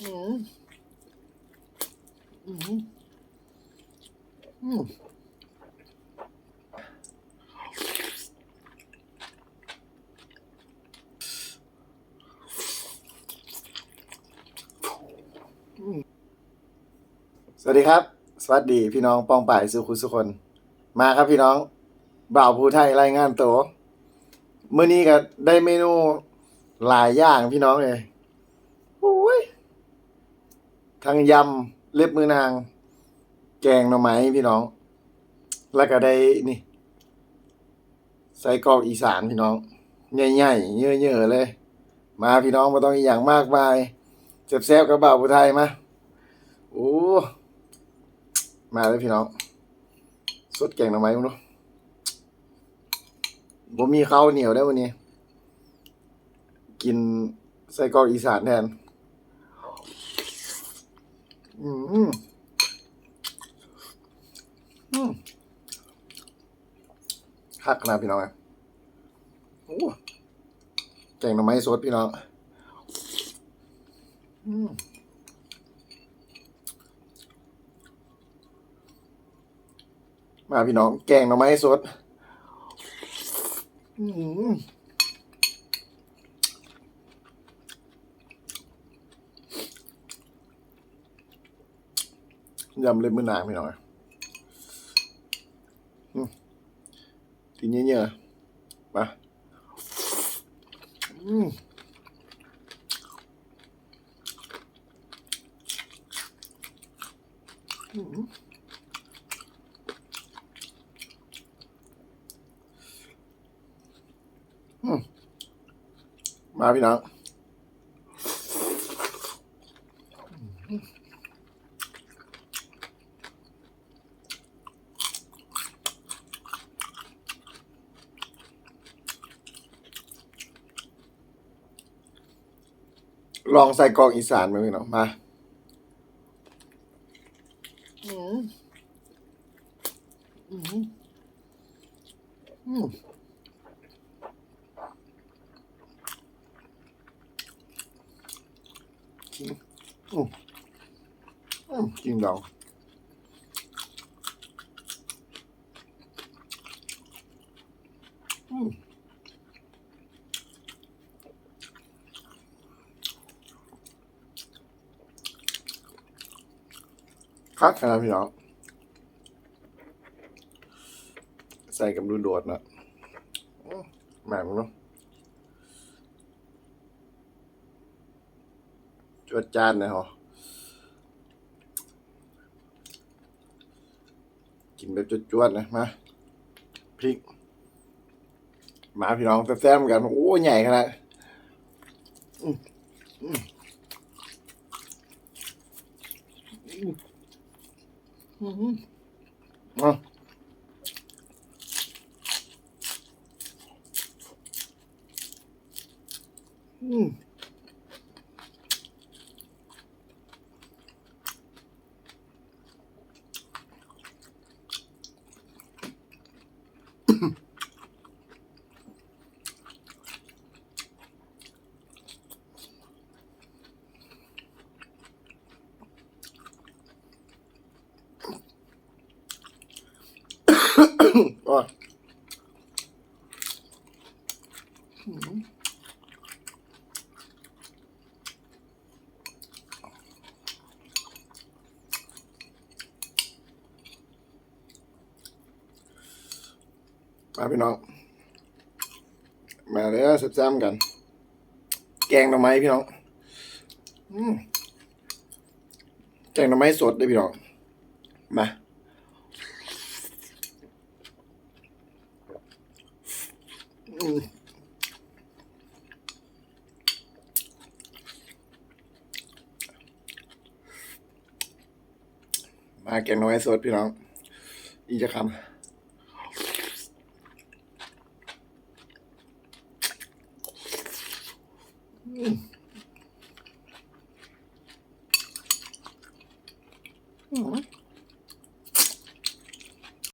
อืมอืมอืมสวัสดีครับ สวัสดีพี่น้องปองป่ายสุขุสุคน มาครับพี่น้อง บ่าวภูไทยรายงานตัวมื้อนี้ก็ได้เมนูหลายอย่างพี่น้องเลย ทั้งยำเล็บมือนาง แกงหน่อไม้พี่น้อง แล้วก็ได้นี่ใส่กรอกอีสานพี่น้องใหญ่ๆเยอะๆเลย มาพี่น้องมาต้องอีกอย่างมากมายเจ็บแซ่บๆกับบ่าวภูไทยมาโอ้มาเลยพี่น้องสดแกงหน่อไม้มึงดูผมมีข้าวเหนียวได้วันนี้ กินไส้กรอกอีสานแทน อืมอืมคักขนาดพี่น้องอะโอ้แกงหน่อไม้สดพี่น้อง อืมมาพี่น้อง แกงหน่อไม้สด อืม ยำเล็บมือนางพี่น้องอืมกินเยอะๆมาอืมอืมมาพี่น้อง ลองใส่กรอกอีสานมาพี่น้องมาอืมอืมอืมอืมอืมจริงเราอืม คักขนาดพี่น้องใส่กับดูโดดนะแหม่มเนาะจวดจานนะฮะกินแบบจวดๆนะมาพริกมาพี่น้องแซ่บๆกัน โอ้ใหญ่ขนาดอืมอืม อืมเอาอืมโอ้ยมาพี่น้อง มาเลยแซ่บๆกัน แกงหน่อไม้พี่น้องอแกงหน่อไม้สดเด้อพี่น้อง มา มาแกงน้อยสดพี่น้อง อีจะคำอืม